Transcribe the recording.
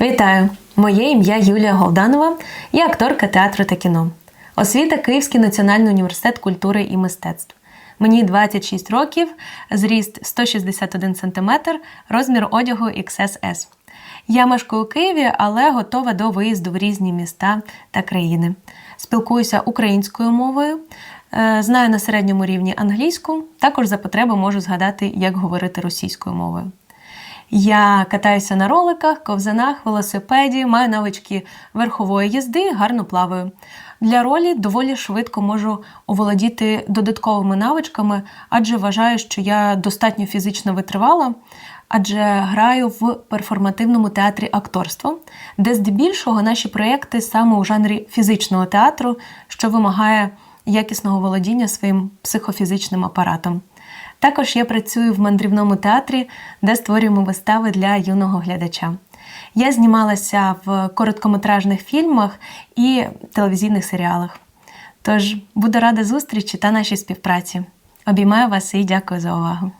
Вітаю! Моє ім'я Юлія Голданова, я акторка театру та кіно. Освіта Київський національний університет культури і мистецтв. Мені 26 років, зріст 161 см, розмір одягу XSS. Я мешкаю у Києві, але готова до виїзду в різні міста та країни. Спілкуюся українською мовою, е, знаю на середньому рівні англійську, також за потреби можу згадати, як говорити російською мовою. Я катаюся на роликах, ковзанах, велосипеді, маю навички верхової їзди, гарно плаваю. Для ролі доволі швидко можу оволодіти додатковими навичками, адже вважаю, що я достатньо фізично витривала, адже граю в перформативному театрі акторство, де здебільшого наші проєкти саме у жанрі фізичного театру, що вимагає якісного володіння своїм психофізичним апаратом. Також я працюю в мандрівному театрі, де створюємо вистави для юного глядача. Я знімалася в короткометражних фільмах і телевізійних серіалах. Тож буду рада зустрічі та нашій співпраці. Обіймаю вас і дякую за увагу.